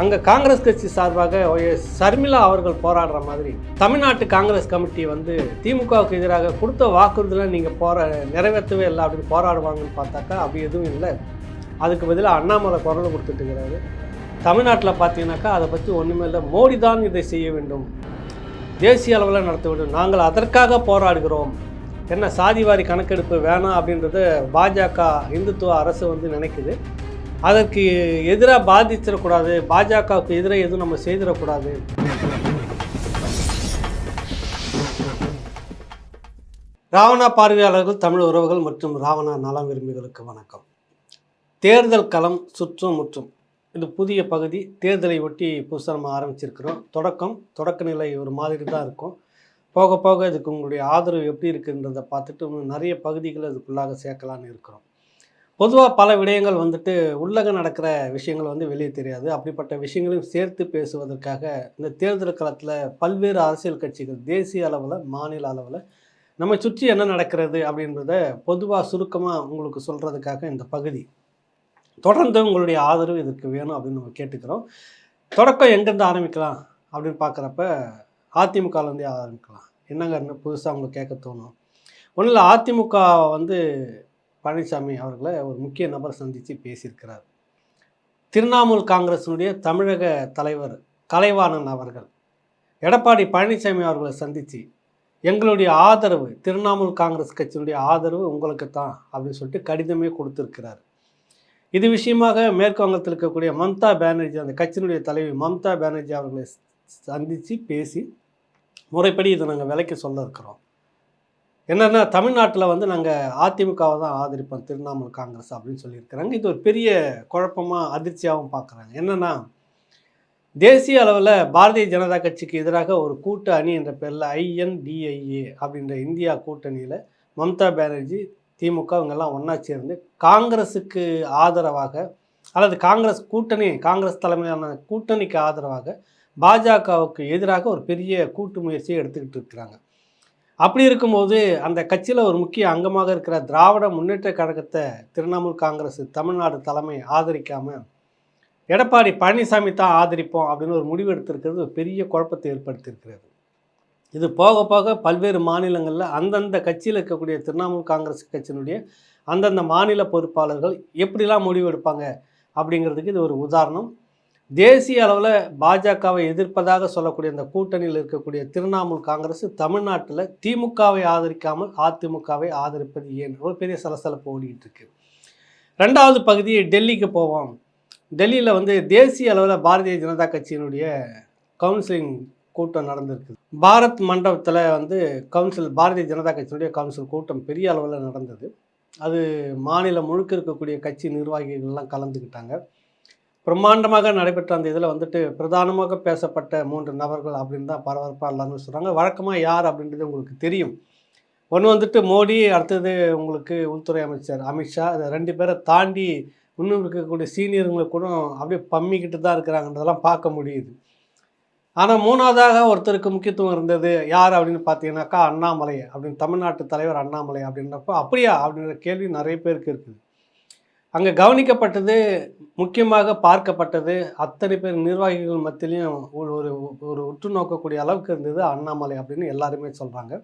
அங்கே காங்கிரஸ் கட்சி சார்பாக சர்மிளா அவர்கள் போராடுற மாதிரி தமிழ்நாட்டு காங்கிரஸ் கமிட்டி வந்து திமுகவுக்கு எதிராக கொடுத்த வாக்குறுதியில் நீங்கள் போற நிறைவேற்றவே இல்லை அப்படின்னு போராடுவாங்கன்னு பார்த்தாக்கா அப்படி எதுவும் இல்லை. அதுக்கு பதிலாக அண்ணாமலை குரல் கொடுத்துட்டு இருக்கிறாரு. தமிழ்நாட்டில் பார்த்தீங்கன்னாக்கா அதை பற்றி ஒன்றுமே இல்லை. மோடி தான் இதை செய்ய வேண்டும். தேசிய அளவில் நடத்த வேண்டும். நாங்கள் அதற்காக போராடுகிறோம். என்ன சாதிவாரி கணக்கெடுப்பு வேணாம் அப்படின்றத பாஜக இந்துத்துவ அரசு வந்து நினைக்குது. அதற்கு எதிராக பாதிச்சிடக்கூடாது. பாஜகவுக்கு எதிராக எதுவும் நம்ம செய்திடக்கூடாது. ராவணா பார்வையாளர்கள் தமிழ் உறவுகள் மற்றும் ராவணா நலம் விரும்பிகளுக்கு வணக்கம். தேர்தல் களம் சுற்றும் முற்றும். இது புதிய பகுதி. தேர்தலை ஒட்டி புதுசாக நம்ம ஆரம்பிச்சிருக்கிறோம். தொடக்கம் தொடக்க நிலை ஒரு மாதிரி தான் இருக்கும். போக போக இதுக்கு உங்களுடைய ஆதரவு எப்படி இருக்குன்றதை பார்த்துட்டு நிறைய பகுதிகளை அதுக்குள்ளாக சேர்க்கலான்னு இருக்கிறோம். பொதுவாக பல விடயங்கள் வந்துட்டு உள்ளக நடக்கிற விஷயங்கள் வந்து வெளியே தெரியாது. அப்படிப்பட்ட விஷயங்களையும் சேர்த்து பேசுவதற்காக இந்த தேர்தல் காலத்தில் பல்வேறு அரசியல் கட்சிகள் தேசிய அளவில் மாநில அளவில் நம்ம சுற்றி என்ன நடக்கிறது அப்படின்றத பொதுவாக சுருக்கமாக உங்களுக்கு சொல்கிறதுக்காக இந்த பகுதி. தொடர்ந்து உங்களுடைய ஆதரவு இதற்கு வேணும் அப்படின்னு நம்ம கேட்டுக்கிறோம். தொடக்கம் எங்கேருந்து ஆரம்பிக்கலாம் அப்படின்னு பார்க்குறப்ப அதிமுகலேருந்தே ஆரம்பிக்கலாம். என்னங்க புதுசாக உங்களுக்கு கேட்க தோணும்? ஒன்றும் இல்லை அதிமுக வந்து பழனிசாமி அவர்களை ஒரு முக்கிய நபர் சந்தித்து பேசியிருக்கிறார். திரிணாமுல் காங்கிரஸினுடைய தமிழக தலைவர் கலைவாணன் அவர்கள் எடப்பாடி பழனிசாமி அவர்களை சந்தித்து எங்களுடைய ஆதரவு திரிணாமுல் காங்கிரஸ் கட்சியினுடைய ஆதரவு உங்களுக்கு தான் அப்படின்னு சொல்லிட்டு கடிதமே கொடுத்துருக்கிறார். இது விஷயமாக மேற்கு வங்கத்தில் இருக்கக்கூடிய மம்தா பானர்ஜி அந்த கட்சியினுடைய தலைவி மம்தா பானர்ஜி அவர்களை சந்தித்து பேசி முறைப்படி இதை நாங்கள் விலைக்கு சொல்ல இருக்கிறோம். என்னென்னா தமிழ்நாட்டில் வந்து நாங்கள் அதிமுகவை தான் ஆதரிப்போம். திரிணாமுல் காங்கிரஸ் அப்படின்னு சொல்லியிருக்கிறாங்க. இது ஒரு பெரிய குழப்பமாக அதிர்ச்சியாகவும் பார்க்குறாங்க என்னென்னா தேசிய அளவில் பாரதிய ஜனதா கட்சிக்கு எதிராக ஒரு கூட்டு அணி என்ற பேரில் ஐஎன்டிஐஏ அப்படின்ற இந்தியா கூட்டணியில் மம்தா பானர்ஜி திமுக இவங்கெல்லாம் ஒன்றா சேர்ந்து காங்கிரஸுக்கு ஆதரவாக அல்லது காங்கிரஸ் கூட்டணி காங்கிரஸ் தலைமையிலான கூட்டணிக்கு ஆதரவாக பாஜகவுக்கு எதிராக ஒரு பெரிய கூட்டு முயற்சியை எடுத்துக்கிட்டு இருக்கிறாங்க. அப்படி இருக்கும்போது அந்த கட்சியில் ஒரு முக்கிய அங்கமாக இருக்கிற திராவிட முன்னேற்ற கழகத்தை திரிணாமுல் காங்கிரஸ் தமிழ்நாடு தலைமை ஆதரிக்காமல் எடப்பாடி பழனிசாமி தான் ஆதரிப்போம் அப்படின்னு ஒரு முடிவு எடுத்திருக்கிறது ஒரு பெரிய குழப்பத்தை ஏற்படுத்தியிருக்கிறது. இது போக போக பல்வேறு மாநிலங்களில் அந்தந்த கட்சியில் இருக்கக்கூடிய திரிணாமுல் காங்கிரஸ் கட்சியினுடைய அந்தந்த மாநில பொறுப்பாளர்கள் எப்படிலாம் முடிவு எடுப்பாங்க அப்படிங்கிறதுக்கு இது ஒரு உதாரணம். தேசிய அளவில் பாஜகவை எதிர்ப்பதாக சொல்லக்கூடிய அந்த கூட்டணியில் இருக்கக்கூடிய திரிணாமுல் காங்கிரஸ் தமிழ்நாட்டில் திமுகவை ஆதரிக்காமல் அதிமுகவை ஆதரிப்பது ஏன்? ஒரு பெரிய சலசலப்பு ஓடிக்கிட்டு இருக்கு. ரெண்டாவது பகுதி டெல்லிக்கு போவோம். டெல்லியில் வந்து தேசிய அளவில் பாரதிய ஜனதா கட்சியினுடைய கவுன்சிலிங் கூட்டம் நடந்திருக்கு. பாரத் மண்டபத்தில் வந்து கவுன்சில் பாரதிய ஜனதா கட்சியினுடைய கவுன்சில் கூட்டம் பெரிய அளவில் நடந்தது. அது மாநிலம் முழுக்க இருக்கக்கூடிய கட்சி நிர்வாகிகள்லாம் கலந்துக்கிட்டாங்க. பிரம்மாண்டமாக நடைபெற்ற அந்த இதில் வந்துட்டு பிரதானமாக பேசப்பட்ட மூன்று நபர்கள் அப்படின்னு தான் பரபரப்பாக எல்லாரும் சொல்கிறாங்க வழக்கமாக யார் அப்படின்றது உங்களுக்கு தெரியும். ஒன்று வந்துட்டு மோடி அடுத்தது உங்களுக்கு உள்துறை அமைச்சர் அமித்ஷா இதை ரெண்டு பேரை தாண்டி இன்னும் இருக்கக்கூடிய சீனியருங்களை கூட அப்படியே பம்மிக்கிட்டு தான் இருக்கிறாங்கன்றதெல்லாம் பார்க்க முடியுது. ஆனால் மூணாவதாக ஒருத்தருக்கு முக்கியத்துவம் இருந்தது யார் அப்படின்னு பார்த்தீங்கன்னாக்கா அண்ணாமலை அப்படின்னு தமிழ்நாட்டு தலைவர் அண்ணாமலை அப்படின்றப்போ அப்படியா அப்படின்ற கேள்வி நிறைய பேருக்கு இருக்குது. அங்கே கவனிக்கப்பட்டது முக்கியமாக பார்க்கப்பட்டது அத்தனை பேர் நிர்வாகிகள் மத்தியிலையும் ஒரு ஒரு ஒரு உற்று நோக்கக்கூடிய அளவுக்கு இருந்தது அண்ணாமலை அப்படின்னு எல்லாருமே சொல்கிறாங்க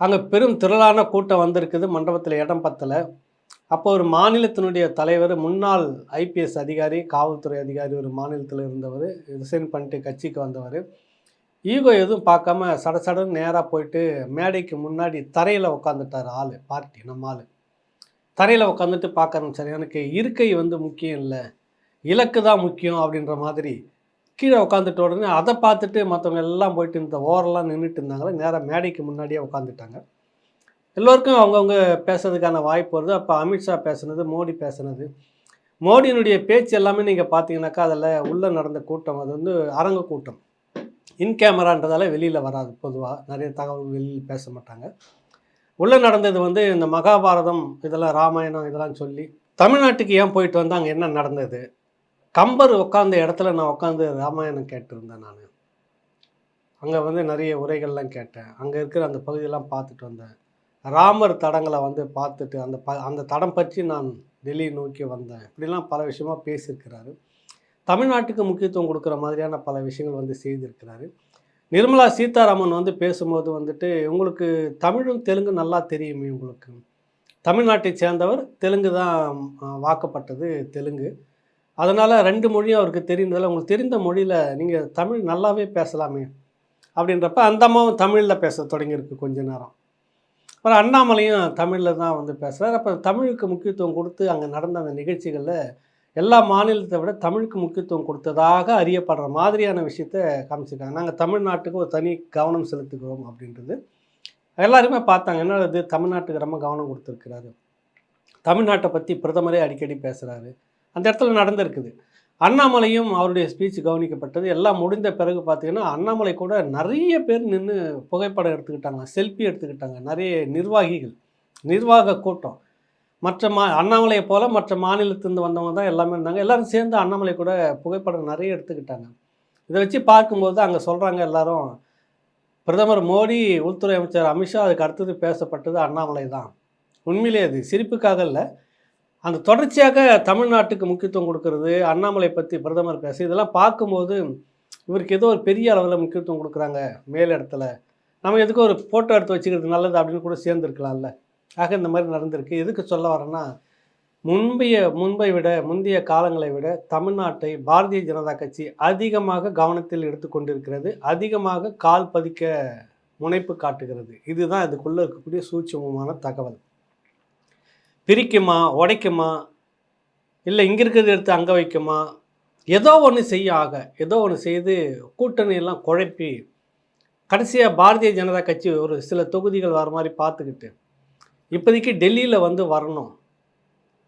அங்கே பெரும் திரளான கூட்டம் வந்திருக்குது மண்டபத்தில் இடம் பத்தலை. அப்போ ஒரு மாநிலத்தினுடைய தலைவர் முன்னாள் ஐபிஎஸ் அதிகாரி காவல்துறை அதிகாரி ஒரு மாநிலத்தில் இருந்தவர் ரிசைன் பண்ணிட்டு கட்சிக்கு வந்தவர். ஈகோ எதுவும் பார்க்காம சட சடன்னு நேராக போயிட்டு மேடைக்கு முன்னாடி தரையில் உட்காந்துட்டார் ஆள் பார்ட்டி நம்ம ஆள். தரையில் உட்காந்துட்டு பார்க்க ஆரம்பித்தார் எனக்கு இருக்கை வந்து முக்கியம் இல்லை. இலக்கு தான் முக்கியம் அப்படின்ற மாதிரி கீழே உட்காந்துட்ட உடனே அதை பார்த்துட்டு மற்றவங்க எல்லாம் போயிட்டு இந்த ஓரெல்லாம் நின்றுட்டு இருந்தாங்களே நேராக மேடைக்கு முன்னாடியே உட்காந்துட்டாங்க எல்லோருக்கும் அவங்கவுங்க பேசுறதுக்கான வாய்ப்பு வருது. அப்போ அமித்ஷா பேசுனது மோடி பேசுனது. மோடியினுடைய பேச்சு எல்லாமே நீங்கள் பார்த்தீங்கன்னாக்கா அதில் உள்ளே நடந்த கூட்டம். அது வந்து அரங்க கூட்டம். இன் கேமரான்றதால வெளியில் வராது. பொதுவாக நிறைய தகவல் வெளியில் பேச மாட்டாங்க. உள்ளே நடந்தது வந்து இந்த மகாபாரதம் இதெல்லாம் ராமாயணம் இதெல்லாம் சொல்லி தமிழ்நாட்டுக்கு ஏன் போயிட்டு வந்து அங்கே என்ன நடந்தது? கம்பர் உட்காந்த இடத்துல நான் உட்காந்து ராமாயணம் கேட்டிருந்தேன் நான். அங்கே வந்து நிறைய உரைகள்லாம் கேட்டேன். அங்கே இருக்கிற அந்த பகுதியெல்லாம் பார்த்துட்டு வந்தேன். ராமர் தடங்களை வந்து பார்த்துட்டு அந்த ப அந்த தடம் பற்றி நான் டெல்லி நோக்கி வந்தேன். இப்படிலாம் பல விஷயமா பேசியிருக்கிறாரு. தமிழ்நாட்டுக்கு முக்கியத்துவம் கொடுக்குற மாதிரியான பல விஷயங்கள் வந்து செய்திருக்கிறாரு. நிர்மலா சீதாராமன் வந்து பேசும்போது வந்துட்டு உங்களுக்கு தமிழும் தெலுங்கு நல்லா தெரியுமே உங்களுக்கு. தமிழ்நாட்டை சேர்ந்தவர் தெலுங்கு தான் வாக்கப்பட்டது தெலுங்கு. அதனால் ரெண்டு மொழியும் அவருக்கு தெரிந்ததில் உங்களுக்கு தெரிந்த மொழியில் நீங்கள் தமிழ் நல்லாவே பேசலாமே. அப்படின்றப்ப அந்த அம்மாவும் தமிழில் பேச தொடங்கியிருக்கு கொஞ்ச நேரம். அப்புறம் அண்ணாமலையும் தமிழில் தான் வந்து பேசுகிறார் அப்போ தமிழுக்கு முக்கியத்துவம் கொடுத்து அங்கே நடந்த அந்த நிகழ்ச்சிகளில் எல்லா மாநிலத்தை விட தமிழுக்கு முக்கியத்துவம் கொடுத்ததாக அறியப்படுற மாதிரியான விஷயத்த காமிச்சிருக்காங்க. நாங்கள் தமிழ்நாட்டுக்கு ஒரு தனி கவனம் செலுத்துகிறோம் அப்படின்றது. எல்லாருமே பார்த்தாங்க என்ன இது தமிழ்நாட்டுக்கு ரொம்ப கவனம் கொடுத்துருக்கிறாரு. தமிழ்நாட்டை பற்றி பிரதமரே அடிக்கடி பேசுகிறாரு அந்த இடத்துல நடந்திருக்குது. அண்ணாமலையும் அவருடைய ஸ்பீச் கவனிக்கப்பட்டது. எல்லாம் முடிந்த பிறகு பார்த்தீங்கன்னா அண்ணாமலை கூட நிறைய பேர் நின்று புகைப்படம் எடுத்துக்கிட்டாங்க செல்ஃபி எடுத்துக்கிட்டாங்க. நிறைய நிர்வாகிகள் நிர்வாக கூட்டம். மற்ற மா அண்ணாமலையை போல் மற்ற மாநிலத்திலிருந்து வந்தவங்க தான் எல்லாமே இருந்தாங்க. எல்லோரும் சேர்ந்து அண்ணாமலை கூட புகைப்படம் நிறைய எடுத்துக்கிட்டாங்க. இதை வச்சு பார்க்கும்போது அங்கே சொல்கிறாங்க எல்லாரும் பிரதமர் மோடி உள்துறை அமைச்சர் அமித்ஷா அதுக்கு அடுத்தது பேசப்பட்டது அண்ணாமலை தான். உண்மையிலே அது சிரிப்புக்காக இல்லை. அந்த தொடர்ச்சியாக தமிழ்நாட்டுக்கு முக்கியத்துவம் கொடுக்கறது அண்ணாமலை பற்றி பிரதமர் பேச இதெல்லாம் பார்க்கும்போது இவருக்கு ஏதோ ஒரு பெரிய அளவில் முக்கியத்துவம் கொடுக்குறாங்க மேல் இடத்துல நம்ம எதுக்கும் ஒரு ஃபோட்டோ எடுத்து வச்சுக்கிறது நல்லது அப்படின்னு கூட சேர்ந்துருக்கலாம்ல. ஆக இந்த மாதிரி நடந்திருக்கு. எதுக்கு சொல்ல வரேன்னா முன்பைய முன்பை விட முந்தைய காலங்களை விட தமிழ்நாட்டை பாரதிய ஜனதா கட்சி அதிகமாக கவனத்தில் எடுத்துக்கொண்டிருக்கிறது அதிகமாக கால் பதிக்க முனைப்பு காட்டுகிறது. இதுதான் இதுக்குள்ளே இருக்கக்கூடிய சூட்சமமான தகவல். பிரிக்குமா? உடைக்குமா? இல்லை இங்கே இருக்கிறத எடுத்து அங்கே வைக்குமா? ஏதோ ஒன்று செய்ய ஆக ஏதோ ஒன்று செய்து கூட்டணியெல்லாம் குழப்பி கடைசியாக பாரதிய ஜனதா கட்சி ஒரு சில தொகுதிகள் வர மாதிரி பார்த்துக்கிட்டு இப்போதைக்கு டெல்லியில் வந்து வரணும்.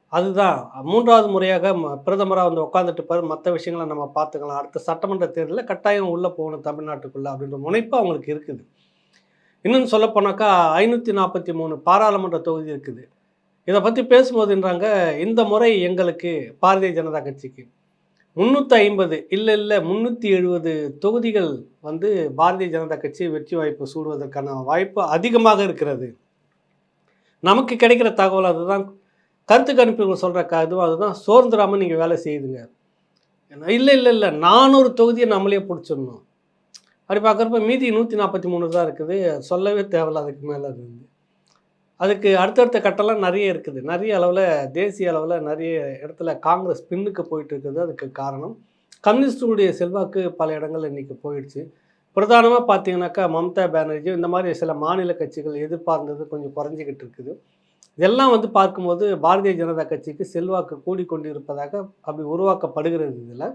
அதுதான். மூன்றாவது முறையாக ம- வந்து உட்காந்துட்டு பாரு மற்ற விஷயங்களை நம்ம பார்த்துக்கலாம். அடுத்த சட்டமன்ற தேர்தலில் கட்டாயம் உள்ளே போகணும் தமிழ்நாட்டுக்குள்ளே அப்படின்ற முனைப்பு அவங்களுக்கு இருக்குது. இன்னும் சொல்லப்போனாக்கா ஐநூற்றி நாற்பத்தி மூணு பாராளுமன்ற தொகுதி இருக்குது. இதை பற்றி பேசும்போதுன்றாங்க இந்த முறை எங்களுக்கு பாரதிய ஜனதா கட்சிக்கு முந்நூற்றி ஐம்பது இல்லை இல்லை முந்நூற்றி எழுபது தொகுதிகள் வந்து பாரதிய ஜனதா கட்சி வெற்றி வாய்ப்பு சூடுவதற்கான வாய்ப்பு அதிகமாக இருக்கிறது. நமக்கு கிடைக்கிற தகவல் அதுதான். கருத்து கணிப்புகள் சொல்கிற க இதுவும் அதுதான். சோர்ந்துடாமல் நீங்கள் வேலை செய்யுதுங்க இல்லை இல்லை இல்லை. நானூறு தொகுதியை நம்மளே பிடிச்சிடணும். அப்படி பார்க்குறப்ப மீதி நூற்றி நாற்பத்தி மூணு தான் இருக்குது. சொல்லவே தேவையில்ல. அதுக்கு மேலே அது வந்து. அதுக்கு அடுத்தடுத்த கட்டம்லாம் நிறைய இருக்குது. நிறைய அளவில் தேசிய அளவில் நிறைய இடத்துல காங்கிரஸ் பின்னுக்கு போயிட்டு இருக்குது. அதுக்கு காரணம். கம்யூனிஸ்டுடைய செல்வாக்கு பல இடங்கள் இன்றைக்கி போயிடுச்சு. பிரதானமாக பார்த்தீங்கன்னாக்கா மம்தா பானர்ஜி இந்த மாதிரி சில மாநில கட்சிகள் எதிர்பார்ந்தது கொஞ்சம் குறைஞ்சிக்கிட்டு இருக்குது. இதெல்லாம் வந்து பார்க்கும்போது பாரதிய ஜனதா கட்சிக்கு செல்வாக்கு கூடிக்கொண்டு இருப்பதாக அப்படி உருவாக்கப்படுகிறது இதில்.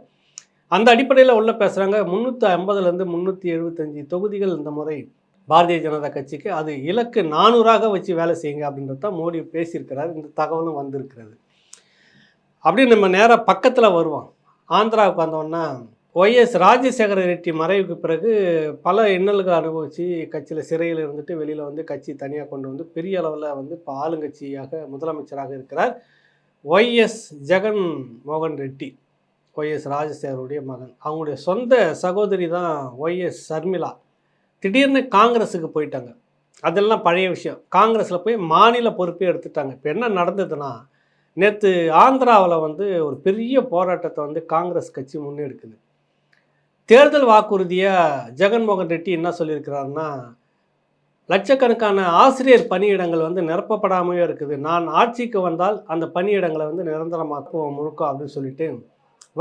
அந்த அடிப்படையில் உள்ள பேசுகிறாங்க முந்நூற்றி ஐம்பதுலேருந்து முந்நூற்றி எழுபத்தஞ்சி தொகுதிகள் இந்த முறை பாரதிய ஜனதா கட்சிக்கு அது இலக்கு நானூறாக வச்சு வேலை செய்யுங்க அப்படின்றது தான் மோடி பேசியிருக்கிறார். இந்த தகவலும் வந்திருக்கிறது. அப்படி நம்ம நேராக பக்கத்தில் வருவோம். ஆந்திராவுக்கு வந்தோன்னா ஒய்எஸ் ராஜசேகர ரெட்டி மறைவுக்கு பிறகு பல இன்னல்கள் அனுபவித்து கட்சியில் சிறையில் இருந்துட்டு வெளியில் வந்து கட்சி தனியாக கொண்டு வந்து பெரிய அளவில் வந்து இப்போ ஆளுங்கட்சியாக முதலமைச்சராக இருக்கிறார் ஒய்எஸ் ஜெகன் மோகன் ரெட்டி ஒய்எஸ் ராஜசேகருடைய மகன். அவங்களுடைய சொந்த சகோதரி தான் ஒய்எஸ் சர்மிளா. திடீர்னு காங்கிரஸுக்கு போயிட்டாங்க. அதெல்லாம் பழைய விஷயம். காங்கிரஸில் போய் மாநில பொறுப்பே எடுத்துட்டாங்க. இப்போ என்ன நடந்ததுன்னா நேற்று ஆந்திராவில் வந்து ஒரு பெரிய போராட்டத்தை வந்து காங்கிரஸ் கட்சி முன்னெடுக்குது. தேர்தல் வாக்குறுதியாக ஜெகன்மோகன் ரெட்டி என்ன சொல்லியிருக்கிறாருன்னா லட்சக்கணக்கான ஆசிரியர் பணியிடங்கள் வந்து நிரப்பப்படாமையே இருக்குது. நான் ஆட்சிக்கு வந்தால் அந்த பணியிடங்களை வந்து நிரந்தரமாக்குவோம் முழுக்க அப்படின்னு சொல்லிட்டு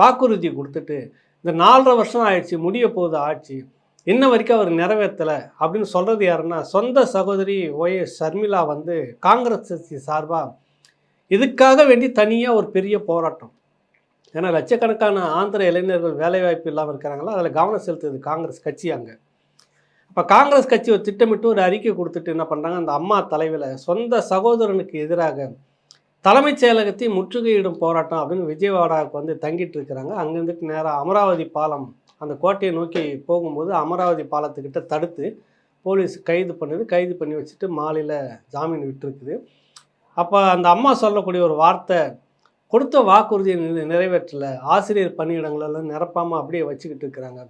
வாக்குறுதி கொடுத்துட்டு இந்த நாலரை வருஷம் ஆயிடுச்சு முடிய போகுது ஆட்சி. இன்ன வரைக்கும் அவர் நிறைவேற்றலை அப்படின்னு சொல்கிறது யாருன்னா சொந்த சகோதரி ஒய்எஸ் ஷர்மிளா வந்து காங்கிரஸ் கட்சி சார்பாக இதுக்காக வேண்டி தனியாக ஒரு பெரிய போராட்டம். ஏன்னா லட்சக்கணக்கான ஆந்திர இளைஞர்கள் வேலைவாய்ப்பு இல்லாமல் இருக்கிறாங்களா? அதில் கவனம் செலுத்துது காங்கிரஸ் கட்சி அங்கே. இப்போ காங்கிரஸ் கட்சி ஒரு திட்டமிட்டு ஒரு அறிக்கை கொடுத்துட்டு என்ன பண்ணுறாங்க அந்த அம்மா தலைவில் சொந்த சகோதரனுக்கு எதிராக தலைமைச் செயலகத்தை முற்றுகையிடும் போராட்டம் அப்படின்னு விஜயவாடாவுக்கு வந்து தங்கிட்டு இருக்கிறாங்க. அங்கேருந்துட்டு நேராக அமராவதி பாலம் அந்த கோட்டையை நோக்கி போகும்போது அமராவதி பாலத்துக்கிட்ட தடுத்து போலீஸ் கைது பண்ணுது. கைது பண்ணி வச்சுட்டு மாலையில் ஜாமீன் விட்டுருக்குது. அப்போ அந்த அம்மா சொல்லக்கூடிய ஒரு வார்த்தை கொடுத்த வாக்குறுதியை நிறைவேற்றலை நிறைவேற்றல. ஆசிரியர் பணியிடங்களெல்லாம் நிரப்பாமல் அப்படியே வச்சுக்கிட்டு இருக்கிறாங்க.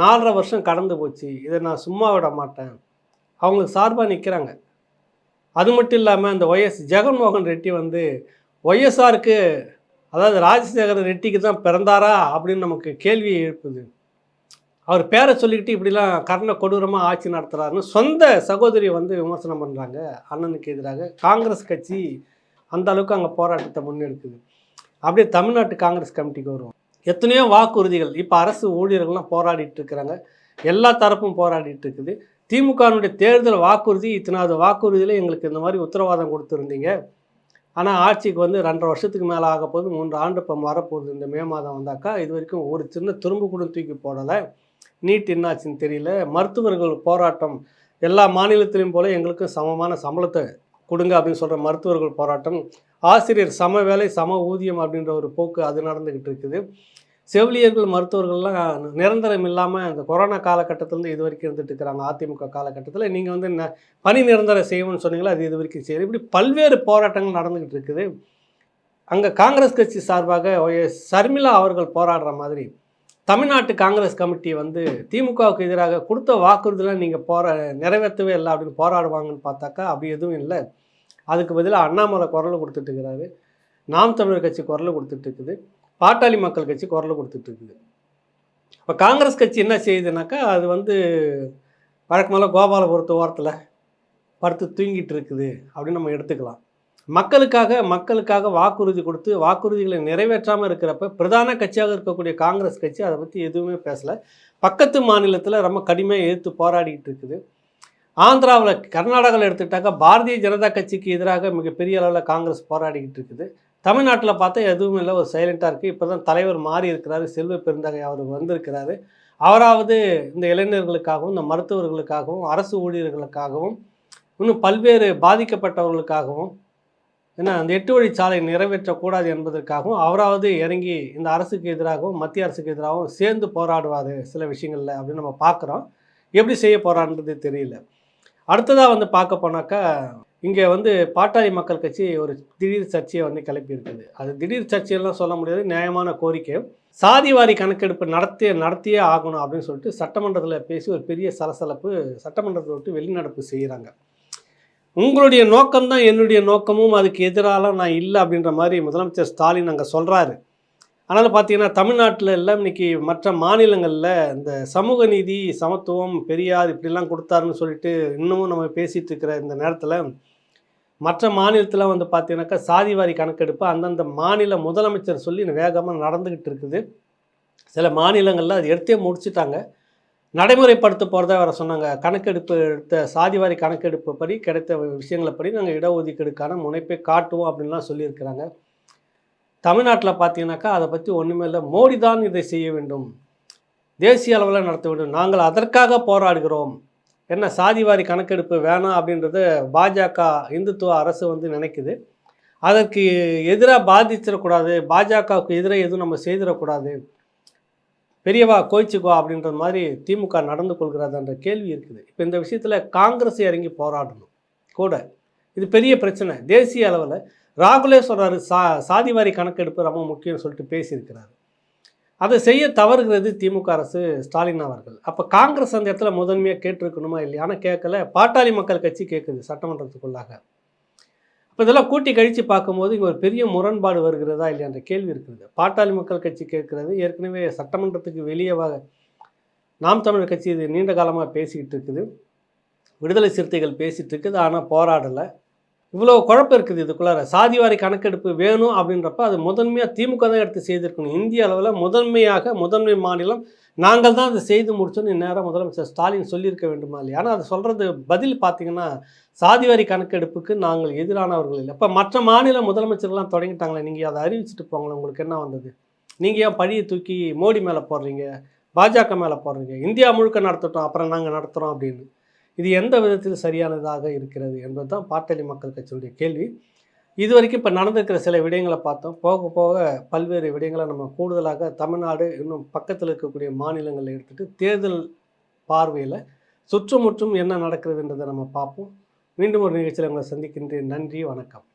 நாலரை வருஷம் கடந்து போச்சு. இதை நான் சும்மா விட மாட்டேன். அவங்களுக்கு சார்பாக நிற்கிறாங்க அது மட்டும் இல்லாமல் அந்த ஒய்எஸ் ஜெகன்மோகன் ரெட்டி வந்து ஒய்எஸ்ஆருக்கு அதாவது ராஜசேகர ரெட்டிக்கு தான் பிறந்தாரா அப்படின்னு நமக்கு கேள்வி எழுப்புது. அவர் பேரை சொல்லிக்கிட்டு இப்படிலாம் கர்ண கொடூரமாக ஆட்சி நடத்துகிறாருன்னு சொந்த சகோதரியை வந்து விமர்சனம் பண்ணுறாங்க அண்ணனுக்கு எதிராக காங்கிரஸ் கட்சி அந்த அளவுக்கு அங்கே போராட்டத்தை முன்னெடுக்குது. அப்படியே தமிழ்நாட்டு காங்கிரஸ் கமிட்டிக்கு வருவோம். எத்தனையோ வாக்குறுதிகள். இப்போ அரசு ஊழியர்கள்லாம் போராடிட்டு இருக்கிறாங்க. எல்லா தரப்பும் போராடிட்டு இருக்குது. திமுகவினுடைய தேர்தல் வாக்குறுதி இத்தனாவது வாக்குறுதியில் எங்களுக்கு இந்த மாதிரி உத்தரவாதம் கொடுத்துருந்தீங்க. ஆனால் ஆட்சிக்கு வந்து ரெண்டரை வருஷத்துக்கு மேலே ஆக போது மூன்று ஆண்டு இப்போ வரப்போகுது. இந்த மே மாதம் வந்தாக்கா இது வரைக்கும் ஒரு சின்ன திரும்ப கூட தூக்கி போடலை. நீட் என்னாச்சுன்னு தெரியல. மருத்துவர்கள் போராட்டம் எல்லா மாநிலத்திலையும் போல எங்களுக்கும் சமமான சம்பளத்தை கொடுங்க அப்படின்னு சொல்கிற மருத்துவர்கள் போராட்டம் ஆசிரியர் சம வேலை சம ஊதியம் அப்படின்ற ஒரு போக்கு அது நடந்துக்கிட்டு இருக்குது. செவிலியர்கள் மருத்துவர்கள்லாம் நிரந்தரம் இல்லாமல் இந்த கொரோனா காலகட்டத்திலேருந்து இது வரைக்கும் இருந்துட்டு இருக்கிறாங்க அதிமுக காலகட்டத்தில். நீங்கள் வந்து ந பணி நிரந்தரம் செய்யணும்னு சொன்னீங்களா அது இது வரைக்கும் செய்யணும் இப்படி பல்வேறு போராட்டங்கள் நடந்துக்கிட்டு இருக்குது. அங்கே காங்கிரஸ் கட்சி சார்பாக ஒய்.எஸ். சர்மிளா அவர்கள் போராடுற மாதிரி தமிழ்நாட்டு காங்கிரஸ் கமிட்டி வந்து திமுகவுக்கு எதிராக கொடுத்த வாக்குறுதிலாம் நீங்கள் போரா நிறைவேற்றவே இல்லை அப்படின்னு போராடுவாங்கன்னு பார்த்தாக்கா அப்படி எதுவும் இல்லை. அதுக்கு பதிலாக அண்ணாமலை குரல் கொடுத்துட்டு இருக்கிறாரு. நாம் தமிழர் கட்சி குரல் கொடுத்துட்டு இருக்குது. பாட்டாளி மக்கள் கட்சி குரல் கொடுத்துட்டு இருக்குது. இப்போ காங்கிரஸ் கட்சி என்ன செய்யுதுனாக்கா அது வந்து வழக்கமெல்லாம் கோபாலபுரத்து ஓரத்தில் படுத்து தூங்கிட்டு இருக்குது அப்படின்னு நம்ம எடுத்துக்கலாம். மக்களுக்காக மக்களுக்காக வாக்குறுதி கொடுத்து வாக்குறுதிகளை நிறைவேற்றாமல் இருக்கிறப்ப பிரதான கட்சியாக இருக்கக்கூடிய காங்கிரஸ் கட்சி அதை பற்றி எதுவுமே பேசலை. பக்கத்து மாநிலத்தில் ரொம்ப கடுமையாக எதிர்த்து போராடிட்டு இருக்குது. ஆந்திராவில் கர்நாடகாவில் எடுத்துக்கிட்டாக்கா பாரதிய ஜனதா கட்சிக்கு எதிராக மிகப்பெரிய அளவில் காங்கிரஸ் போராடிக்கிட்டு இருக்குது. தமிழ்நாட்டில் பார்த்தா எதுவும் இல்லை ஒரு சைலண்ட்டாக இருக்குது இப்போ தான் தலைவர் மாறி இருக்கிறாரு செல்வ பெருந்தகை அவர் வந்திருக்கிறாரு. அவராவது இந்த இளைஞர்களுக்காகவும் இந்த மருத்துவர்களுக்காகவும் அரசு ஊழியர்களுக்காகவும் இன்னும் பல்வேறு பாதிக்கப்பட்டவர்களுக்காகவும் ஏன்னா அந்த எட்டு வழி சாலை நிறைவேற்றக்கூடாது என்பதற்காகவும் அவராவது இறங்கி இந்த அரசுக்கு எதிராகவும் மத்திய அரசுக்கு எதிராகவும் சேர்ந்து போராடுவார் சில விஷயங்களில் அப்படின்னு நம்ம பார்க்குறோம். எப்படி செய்ய போகிறான்றது தெரியல. அடுத்ததாக வந்து பார்க்க போனாக்கா இங்கே வந்து பாட்டாளி மக்கள் கட்சி ஒரு திடீர் சர்ச்சையை வந்து கிளப்பியிருக்குது. அது திடீர் சர்ச்சையெல்லாம் சொல்ல முடியாது நியாயமான கோரிக்கை. சாதிவாரி கணக்கெடுப்பு நடத்திய நடத்தியே ஆகணும் அப்படின்னு சொல்லிட்டு சட்டமன்றத்தில் பேசி ஒரு பெரிய சலசலப்பு சட்டமன்றத்தை விட்டு வெளிநடப்பு செய்கிறாங்க உங்களுடைய நோக்கம்தான் என்னுடைய நோக்கமும் அதுக்கு எதிராக நான் இல்லை அப்படின்ற மாதிரி முதலமைச்சர் ஸ்டாலின் அங்கே சொல்கிறாரு அதனால் பார்த்தீங்கன்னா தமிழ்நாட்டில் எல்லாம் இன்றைக்கி மற்ற மாநிலங்களில் இந்த சமூக நீதி சமத்துவம் பெரியார் இப்படிலாம் கொடுத்தாருன்னு சொல்லிட்டு இன்னமும் நம்ம பேசிகிட்டு இருக்கிற இந்த நேரத்தில் மற்ற மாநிலத்தில் வந்து பார்த்தீங்கன்னாக்கா சாதிவாரி கணக்கெடுப்பு அந்தந்த மாநில முதலமைச்சர் சொல்லி வேகமாக நடந்துக்கிட்டு இருக்குது. சில மாநிலங்களில் அது எடுத்தே முடிச்சிட்டாங்க. நடைமுறைப்படுத்த போகிறதா வர சொன்னாங்க. கணக்கெடுப்பு எடுத்த சாதிவாரி கணக்கெடுப்பு படி கிடைத்த விஷயங்களை படி நாங்கள் இடஒதுக்கீடுக்கான முனைப்பை காட்டுவோம் அப்படின்லாம் சொல்லியிருக்கிறாங்க. தமிழ்நாட்டில் பார்த்தீங்கன்னாக்கா அதை பற்றி ஒன்றுமே இல்லை. மோடி தான் இதை செய்ய வேண்டும். தேசிய அளவில் நடத்த வேண்டும். நாங்கள் அதற்காக போராடுகிறோம். என்ன சாதிவாரி கணக்கெடுப்பு வேணாம் அப்படின்றத பாஜக இந்துத்துவ அரசு வந்து நினைக்குது. அதற்கு எதிராக பாதிச்சிடக்கூடாது. பாஜகவுக்கு எதிராக எதுவும் நம்ம செய்திடக்கூடாது. பெரியவா கோயிச்சுக்கோ அப்படின்ற மாதிரி திமுக நடந்து கொள்கிறதுன்ற கேள்வி இருக்குது. இப்போ இந்த விஷயத்தில் காங்கிரஸ் இறங்கி போராடணும். கூட. இது பெரிய பிரச்சனை. தேசிய அளவில் ராகுலே சொல்கிறாரு சா சாதிவாரி கணக்கெடுப்பு ரொம்ப முக்கியம்னு சொல்லிட்டு பேசியிருக்கிறாரு. அதை செய்ய தவறுகிறது திமுக அரசு ஸ்டாலின் அவர்கள். அப்போ காங்கிரஸ் அந்த இடத்துல முதன்மையாக கேட்டிருக்கணுமா இல்லையா ஆனால் கேட்கல. பாட்டாளி மக்கள் கட்சி கேட்குது சட்டமன்றத்துக்குள்ளாக. இப்போ இதெல்லாம் கூட்டி கழித்து பார்க்கும்போது இங்கே ஒரு பெரிய முரண்பாடு வருகிறதா இல்லையான்ற கேள்வி இருக்கிறது. பாட்டாளி மக்கள் கட்சி கேட்கிறது. ஏற்கனவே சட்டமன்றத்துக்கு வெளியே நாம் தமிழர் கட்சி இது நீண்ட காலமாக பேசிக்கிட்டு இருக்குது. விடுதலை சிறுத்தைகள் பேசிகிட்டு இருக்குது. ஆனால் போராடலை. இவ்வளோ குழப்பம் இருக்குது இதுக்குள்ளார. சாதிவாரி கணக்கெடுப்பு வேணும் அப்படின்றப்ப அது முதன்மையாக திமுக தான் எடுத்து செய்திருக்கணும். இந்திய அளவில் முதன்மையாக முதன்மை மாநிலம். நாங்கள் தான் அதை செய்து முடிச்சோன்னு இந்நேரம் முதலமைச்சர் ஸ்டாலின் சொல்லியிருக்க வேண்டுமா இல்லையா? ஆனால் அது சொல்கிறது பதில் பார்த்தீங்கன்னா சாதிவாரி கணக்கெடுப்புக்கு நாங்கள் எதிரானவர்கள் இல்லை. இப்போ மற்ற மாநில முதலமைச்சர்லாம் தொடங்கிட்டாங்களே நீங்கள் அதை அறிவிச்சிட்டு போங்களேன். உங்களுக்கு என்ன வந்தது? நீங்கள் ஏன் பழியை தூக்கி மோடி மேலே போடுறீங்க? பாஜக மேலே போடுறீங்க? இந்தியா முழுக்க நடத்தட்டும் அப்புறம் நாங்கள் நடத்துகிறோம் அப்படின்னு. இது எந்த விதத்தில் சரியானதாக இருக்கிறது என்பது தான் பாட்டாளி மக்கள் கட்சியுடைய கேள்வி. இது வரைக்கும் இப்போ நடந்திருக்கிற சில விடயங்களை பார்த்தோம். போக போக பல்வேறு விடயங்களை நம்ம கூடுதலாக தமிழ்நாடு இன்னும் பக்கத்தில் இருக்கக்கூடிய மாநிலங்களை எடுத்துகிட்டு தேர்தல் பார்வையில் சுற்றுமுற்றும் என்ன நடக்கிறதுன்றதை நம்ம பார்ப்போம். மீண்டும் ஒரு நிகழ்ச்சியில் உங்களை சந்திக்கின்றேன். நன்றி வணக்கம்.